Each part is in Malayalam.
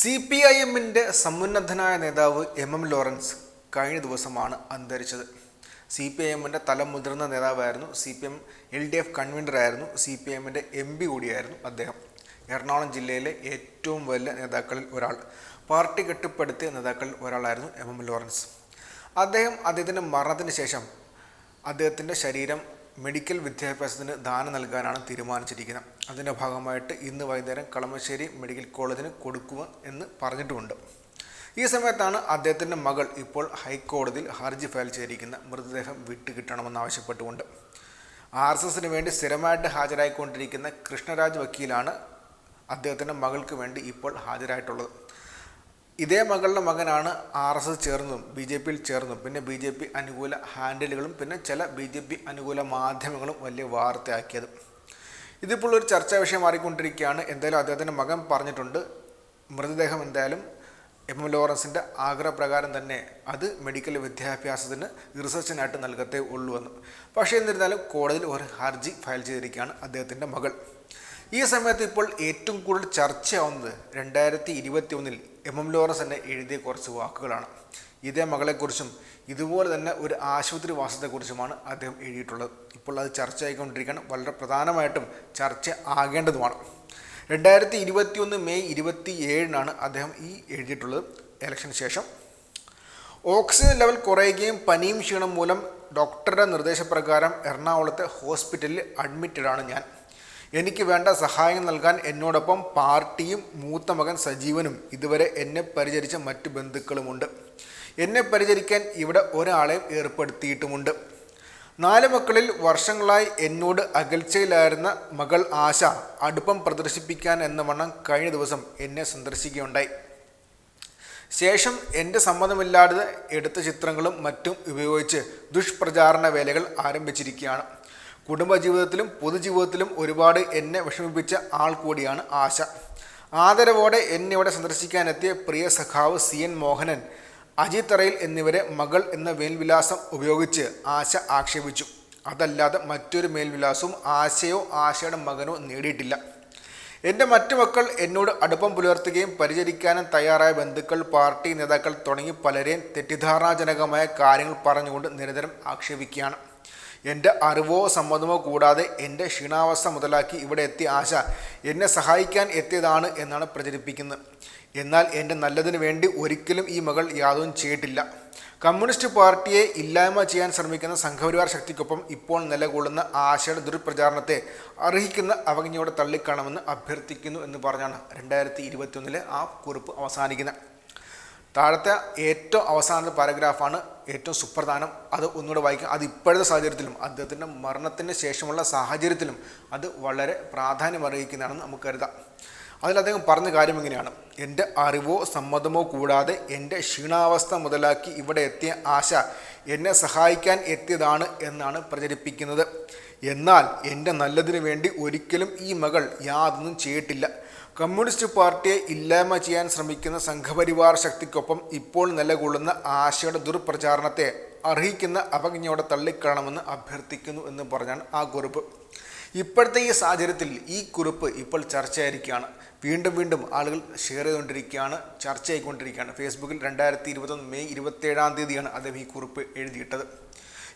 സി പി ഐ എമ്മിന്റെ സമുന്നതനായ നേതാവ് എം എം ലോറൻസ് കഴിഞ്ഞ ദിവസമാണ് അന്തരിച്ചത്. സി പി ഐ എമ്മിന്റെ തലമുതിർന്ന നേതാവായിരുന്നു. C P M L D F കൺവീനറായിരുന്നു C P എമ്മിന്റെ എം പി കൂടിയായിരുന്നു അദ്ദേഹം. എറണാകുളം ജില്ലയിലെ ഏറ്റവും വലിയ നേതാക്കളിൽ ഒരാൾ. പാർട്ടി കെട്ടിപ്പടുത്തിയ നേതാക്കളിൽ ഒരാളായിരുന്നു എം എം ലോറൻസ്. അദ്ദേഹം അദ്ദേഹത്തിന്റെ മരണത്തിന് ശേഷം അദ്ദേഹത്തിന്റെ ശരീരം മെഡിക്കൽ വിദ്യാഭ്യാസത്തിന് ദാനം നൽകാനാണ് തീരുമാനിച്ചിരിക്കുന്നത്. അതിന്റെ ഭാഗമായിട്ട് ഇന്ന് വൈകുന്നേരം കളമശ്ശേരി മെഡിക്കൽ കോളേജിന് കൊടുക്കുക എന്ന് പറഞ്ഞിട്ടുമുണ്ട് ഈ സമയത്താണ് അദ്ദേഹത്തിന്റെ മകൾ ഇപ്പോൾ ഹൈക്കോടതിയിൽ ഹർജി ഫയൽ ചെയ്തിരിക്കുന്ന മൃതദേഹം വിട്ടുകിട്ടണമെന്നാവശ്യപ്പെട്ടുകൊണ്ട് ആർ എസ് എസിന് വേണ്ടി സ്ഥിരമായിട്ട് ഹാജരായിക്കൊണ്ടിരിക്കുന്ന കൃഷ്ണരാജ് വക്കീലാണ് അദ്ദേഹത്തിന്റെ മകൾക്ക് വേണ്ടി ഇപ്പോൾ ഹാജരായിട്ടുള്ളത്. ഇതേ മകളുടെ മകനാണ് ആർ എസ് എസ് ചേർന്നതും ബി ജെ പിയിൽ ചേർന്നതും. പിന്നെ ബി ജെ പി അനുകൂല ഹാൻഡിലുകളും പിന്നെ ചില ബി ജെ പി അനുകൂല മാധ്യമങ്ങളും വലിയ വാർത്തയാക്കിയത്. ഇതിപ്പോൾ ഒരു ചർച്ചാ വിഷയം മാറിക്കൊണ്ടിരിക്കുകയാണ്. എന്തായാലും അദ്ദേഹത്തിന്റെ മകൻ പറഞ്ഞിട്ടുണ്ട് മൃതദേഹം എന്തായാലും എം. എം. ലോറൻസിന്റെ ആഗ്രഹപ്രകാരം തന്നെ അത് മെഡിക്കൽ വിദ്യാഭ്യാസത്തിന് റിസർച്ചിനായിട്ട് നൽകത്തേ ഉള്ളൂ എന്ന്. പക്ഷേ എന്നിരുന്നാലും കോടതിയിൽ ഒരു ഹർജി ഫയൽ ചെയ്തിരിക്കുകയാണ് അദ്ദേഹത്തിന്റെ മകൾ. ഈ സമയത്ത് ഇപ്പോൾ ഏറ്റവും കൂടുതൽ ചർച്ചയാവുന്നത് രണ്ടായിരത്തി ഇരുപത്തി ഒന്നിൽ എം എം ലോറൻസ് തന്നെ എഴുതിയ കുറച്ച് വാക്കുകളാണ്. ഇതേ മകളെക്കുറിച്ചും ഇതുപോലെ തന്നെ ഒരു ആശുപത്രി വാസത്തെക്കുറിച്ചുമാണ് അദ്ദേഹം എഴുതിയിട്ടുള്ളത്. ഇപ്പോൾ അത് ചർച്ചയായിക്കൊണ്ടിരിക്കുകയാണ് വളരെ പ്രധാനമായിട്ടും ചർച്ച ആകേണ്ടതുമാണ്. രണ്ടായിരത്തി ഇരുപത്തി ഒന്ന് മെയ് ഇരുപത്തി ഏഴിനാണ് അദ്ദേഹം ഈ എഴുതിയിട്ടുള്ളത്. ഇലക്ഷന് ശേഷം. ഓക്സിജൻ ലെവൽ കുറയുകയും പനിയും ക്ഷീണം മൂലം ഡോക്ടറുടെ നിർദ്ദേശപ്രകാരം എറണാകുളത്തെ ഹോസ്പിറ്റലിൽ അഡ്മിറ്റഡാണ് ഞാൻ. എനിക്ക് വേണ്ട സഹായം നൽകാൻ എന്നോടൊപ്പം പാർട്ടിയും മൂത്ത മകൻ സജീവനും ഇതുവരെ എന്നെ പരിചരിച്ച മറ്റു ബന്ധുക്കളുമുണ്ട്. എന്നെ പരിചരിക്കാൻ ഇവിടെ ഒരാളെയും ഏർപ്പെടുത്തിയിട്ടുമുണ്ട്. നാല് മക്കളിൽ വർഷങ്ങളായി എന്നോട് അകൽച്ചയിലായിരുന്ന മകൾ ആശ അടുപ്പം പ്രദർശിപ്പിക്കാൻ എന്ന വണ്ണം കഴിഞ്ഞ ദിവസം എന്നെ സന്ദർശിക്കുകയുണ്ടായി. ശേഷം എന്റെ സമ്മതമില്ലാതെ എടുത്ത ചിത്രങ്ങളും മറ്റും ഉപയോഗിച്ച് ദുഷ്പ്രചാരണ വേലകൾ ആരംഭിച്ചിരിക്കുകയാണ്. കുടുംബജീവിതത്തിലും പൊതുജീവിതത്തിലും ഒരുപാട് എന്നെ വിഷമിപ്പിച്ച ആൾ കൂടിയാണ് ആശ. ആദരവോടെ എന്നെ ഇവിടെ സന്ദർശിക്കാനെത്തിയ പ്രിയ സഖാവ് സി എൻ മോഹനൻ അജിത് റയിൽ എന്നിവരെ മകൾ എന്ന മേൽവിലാസം ഉപയോഗിച്ച് ആശ ആക്ഷേപിച്ചു. അതല്ലാതെ മറ്റൊരു മേൽവിലാസവും ആശയോ ആശയുടെ മകനോ നേടിയിട്ടില്ല. എന്റെ മറ്റു മക്കൾ എന്നോട് അടുപ്പം പുലർത്തുകയും പരിചരിക്കാനും തയ്യാറായ ബന്ധുക്കൾ പാർട്ടി നേതാക്കൾ തുടങ്ങി പലരെയും തെറ്റിദ്ധാരണാജനകമായ കാര്യങ്ങൾ പറഞ്ഞുകൊണ്ട് നിരന്തരം ആക്ഷേപിക്കുകയാണ്. എന്റെ അറിവോ സമ്മതമോ കൂടാതെ എന്റെ ക്ഷീണാവസ്ഥ മുതലാക്കി ഇവിടെ എത്തിയ ആശ എന്നെ സഹായിക്കാൻ എത്തിയതാണ് എന്നാണ് പ്രചരിപ്പിക്കുന്നത്. എന്നാൽ എന്റെ നല്ലതിന് വേണ്ടി ഒരിക്കലും ഈ മകൾ യാതൊന്നും ചെയ്തിട്ടില്ല. കമ്മ്യൂണിസ്റ്റ് പാർട്ടിയെ ഇല്ലായ്മ ചെയ്യാൻ ശ്രമിക്കുന്ന സംഘപരിവാർ ശക്തിക്കൊപ്പം ഇപ്പോൾ നിലകൊള്ളുന്ന ആശയുടെ ദുർപ്രചാരണത്തെ അർഹിക്കുന്ന അവജ്ഞയോടെ തള്ളിക്കാണമെന്ന് അഭ്യർത്ഥിക്കുന്നു എന്ന് പറഞ്ഞാണ് രണ്ടായിരത്തി ഇരുപത്തിയൊന്നിലെ ആ കുറിപ്പ് അവസാനിക്കുന്നത്. താഴത്തെ ഏറ്റവും അവസാനത്തെ പാരഗ്രാഫാണ് ഏറ്റവും സുപ്രധാനം. അത് ഒന്നുകൂടെ വായിക്കാം. അത് ഇപ്പോഴത്തെ സാഹചര്യത്തിലും അദ്ദേഹത്തിന്റെ മരണത്തിന് ശേഷമുള്ള സാഹചര്യത്തിലും അത് വളരെ പ്രാധാന്യം അറിയിക്കുന്നതാണെന്ന് നമുക്ക് കരുതാം. അതിൽ അദ്ദേഹം പറഞ്ഞ കാര്യം ഇങ്ങനെയാണ്. എന്റെ അറിവോ സമ്മതമോ കൂടാതെ എന്റെ ക്ഷീണാവസ്ഥ മുതലാക്കി ഇവിടെ എത്തിയ ആശ എന്നെ സഹായിക്കാൻ എത്തിയതാണ് എന്നാണ് പ്രചരിപ്പിക്കുന്നത്. എന്നാൽ എന്റെ നല്ലതിനു വേണ്ടി ഒരിക്കലും ഈ മകൾ യാതൊന്നും ചെയ്തിട്ടില്ല. കമ്മ്യൂണിസ്റ്റ് പാർട്ടിയെ ഇല്ലായ്മ ചെയ്യാൻ ശ്രമിക്കുന്ന സംഘപരിവാർ ശക്തിക്കൊപ്പം ഇപ്പോൾ നിലകൊള്ളുന്ന ആശയുടെ ദുർപ്രചാരണത്തെ അർഹിക്കുന്ന അപജ്ഞയോടെ തള്ളിക്കളണമെന്ന് അഭ്യർത്ഥിക്കുന്നു എന്ന് പറഞ്ഞാണ് ആ കുറിപ്പ്. ഇപ്പോഴത്തെ ഈ സാഹചര്യത്തിൽ ഈ കുറിപ്പ് ഇപ്പോൾ ചർച്ചയായിരിക്കുകയാണ്. വീണ്ടും വീണ്ടും ആളുകൾ ഷെയർ ചെയ്തുകൊണ്ടിരിക്കുകയാണ് ചർച്ചയായിക്കൊണ്ടിരിക്കുകയാണ് ഫേസ്ബുക്കിൽ രണ്ടായിരത്തി ഇരുപത്തൊന്ന് മെയ് ഇരുപത്തേഴാം തീയതിയാണ് അദ്ദേഹം ഈ കുറിപ്പ് എഴുതിയിട്ടത്.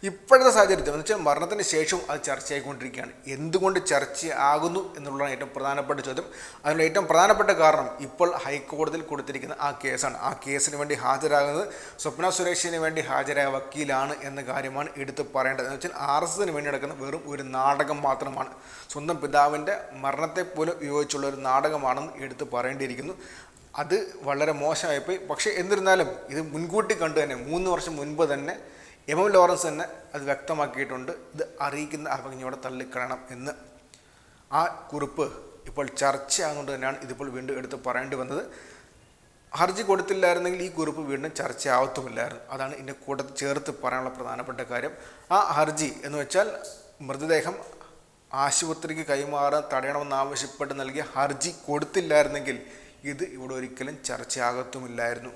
ഇപ്പോഴത്തെ സാഹചര്യത്തിൽ എന്ന് വെച്ചാൽ മരണത്തിന് ശേഷവും അത് ചർച്ചയായിക്കൊണ്ടിരിക്കുകയാണ്. എന്തുകൊണ്ട് ചർച്ച ചർച്ചയാകുന്നു എന്നുള്ളതാണ് ഏറ്റവും പ്രധാനപ്പെട്ട ചോദ്യം. അതിനുള്ള ഏറ്റവും പ്രധാനപ്പെട്ട കാരണം ഇപ്പോൾ ഹൈക്കോടതിയിൽ കൊടുത്തിരിക്കുന്ന ആ കേസാണ്. ആ കേസിന് വേണ്ടി ഹാജരാകുന്നത് സ്വപ്ന സുരേഷിന് വേണ്ടി ഹാജരായ വക്കീലാണ് എന്ന കാര്യമാണ് എടുത്ത് പറയേണ്ടത്. എന്ന് വെച്ചാൽ ആർ എസ് എസിന് വേണ്ടി നടക്കുന്ന വെറും ഒരു നാടകം മാത്രമാണ്. സ്വന്തം പിതാവിന്റെ മരണത്തെ പോലും ഉപയോഗിച്ചുള്ള ഒരു നാടകമാണെന്ന് എടുത്ത് പറയേണ്ടിയിരിക്കുന്നു. അത് വളരെ മോശമായിപ്പോയി. പക്ഷേ എന്നിരുന്നാലും ഇത് മുൻകൂട്ടി കണ്ടു തന്നെ മൂന്ന് വർഷം മുൻപ് തന്നെ എം എം ലോറൻസ് തന്നെ അത് വ്യക്തമാക്കിയിട്ടുണ്ട്. ഇത് അറിയിക്കുന്ന അവജ്ഞയോടെ തള്ളിക്കളയണം എന്ന്. ആ കുറിപ്പ് ഇപ്പോൾ ചർച്ചയാകുന്നത് തന്നെയാണ് ഇതിപ്പോൾ വീണ്ടും എടുത്ത് പറയേണ്ടി വന്നത്. ഹർജി കൊടുത്തില്ലായിരുന്നെങ്കിൽ ഈ കുറിപ്പ് വീണ്ടും ചർച്ചയാവത്തുമില്ലായിരുന്നു അതാണ് ഇതിന്റെ കൂട്ടത്തിൽ ചേർത്ത് പറയാനുള്ള പ്രധാനപ്പെട്ട കാര്യം. ആ ഹർജി എന്ന് വെച്ചാൽ മൃതദേഹം ആശുപത്രിക്ക് കൈമാറാൻ തടയണമെന്നാവശ്യപ്പെട്ട് നൽകിയ ഹർജി കൊടുത്തില്ലായിരുന്നെങ്കിൽ ഇത് ഇവിടെ ഒരിക്കലും ചർച്ചയാകത്തുമില്ലായിരുന്നു.